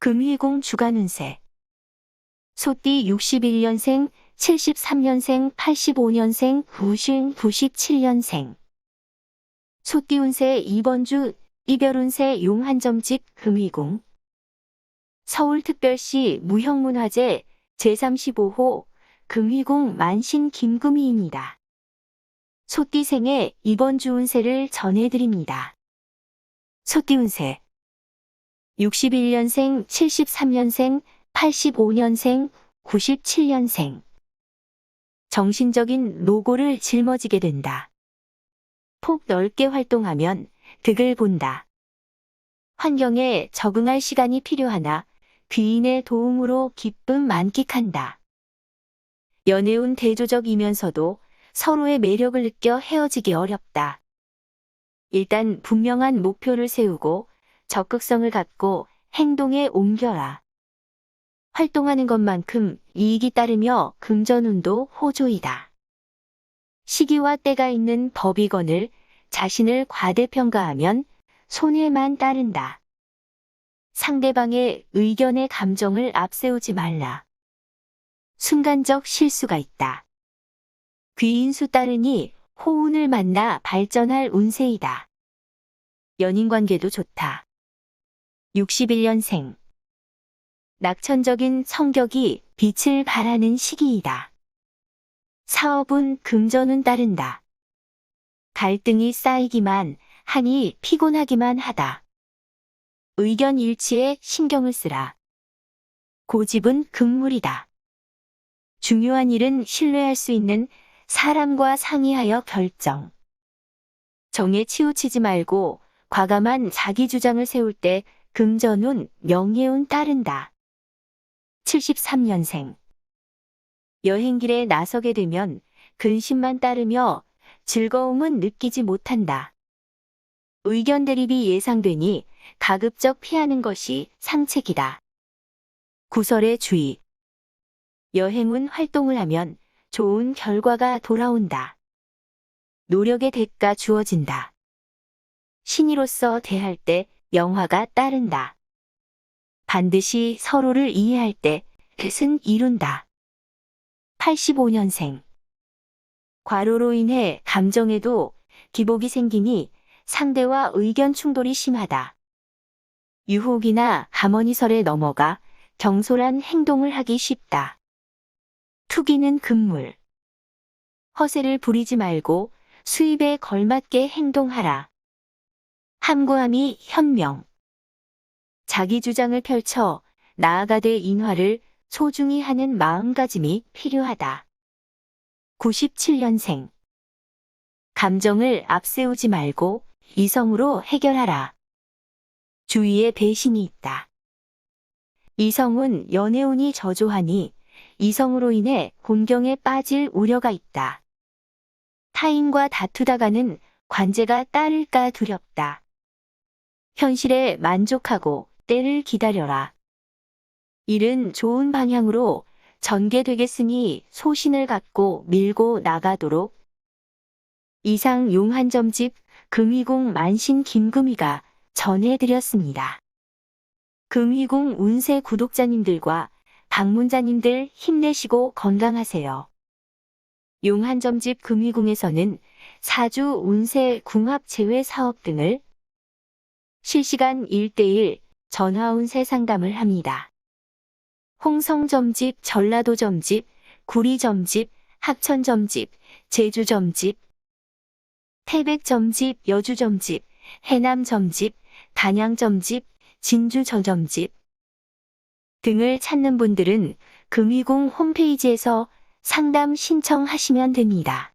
금희공 주간운세 소띠 61년생, 73년생, 85년생, 부신 97년생 소띠 운세 2번 주 이별 운세 용한점집 금희공 서울특별시 무형문화재 제35호 금희공 만신 김금희입니다. 소띠생의 이번 주 운세를 전해드립니다. 소띠 운세 61년생, 73년생, 85년생, 97년생. 정신적인 노고를 짊어지게 된다. 폭 넓게 활동하면 득을 본다. 환경에 적응할 시간이 필요하나 귀인의 도움으로 기쁨 만끽한다. 연애운 대조적이면서도 서로의 매력을 느껴 헤어지기 어렵다. 일단 분명한 목표를 세우고 적극성을 갖고 행동에 옮겨라. 활동하는 것만큼 이익이 따르며 금전운도 호조이다. 시기와 때가 있는 법이건을 자신을 과대평가하면 손해만 따른다. 상대방의 의견에 감정을 앞세우지 말라. 순간적 실수가 있다. 귀인수 따르니 호운을 만나 발전할 운세이다. 연인 관계도 좋다. 61년생. 낙천적인 성격이 빛을 발하는 시기이다. 사업은 금전은 따른다. 갈등이 쌓이기만 하니 피곤하기만 하다. 의견 일치에 신경을 쓰라. 고집은 금물이다. 중요한 일은 신뢰할 수 있는 사람과 상의하여 결정. 정에 치우치지 말고 과감한 자기 주장을 세울 때 금전운, 명예운 따른다. 73년생. 여행길에 나서게 되면 근심만 따르며 즐거움은 느끼지 못한다. 의견 대립이 예상되니 가급적 피하는 것이 상책이다. 구설의 주의. 여행은 활동을 하면 좋은 결과가 돌아온다. 노력의 대가 주어진다. 신이로서 대할 때 영화가 따른다. 반드시 서로를 이해할 때 뜻은 이룬다. 85년생. 과로로 인해 감정에도 기복이 생기니 상대와 의견 충돌이 심하다. 유혹이나 가머니설에 넘어가 경솔한 행동을 하기 쉽다. 투기는 금물. 허세를 부리지 말고 수입에 걸맞게 행동하라. 함구함이 현명. 자기 주장을 펼쳐 나아가되 인화를 소중히 하는 마음가짐이 필요하다. 97년생. 감정을 앞세우지 말고 이성으로 해결하라. 주위에 배신이 있다. 이성은 연애운이 저조하니 이성으로 인해 곤경에 빠질 우려가 있다. 타인과 다투다가는 관제가 따를까 두렵다. 현실에 만족하고 때를 기다려라. 일은 좋은 방향으로 전개되겠으니 소신을 갖고 밀고 나가도록 이상 용한점집 금희공 만신 김금희가 전해드렸습니다. 금희공 운세 구독자님들과 방문자님들 힘내시고 건강하세요. 용한점집 금희궁에서는 사주 운세 궁합 제외 사업 등을 실시간 1대1 전화 운세 상담을 합니다. 홍성점집, 전라도점집, 구리점집, 학천점집, 제주점집, 태백점집, 여주점집, 해남점집, 단양점집, 진주저점집 등을 찾는 분들은 금희궁 홈페이지에서 상담 신청하시면 됩니다.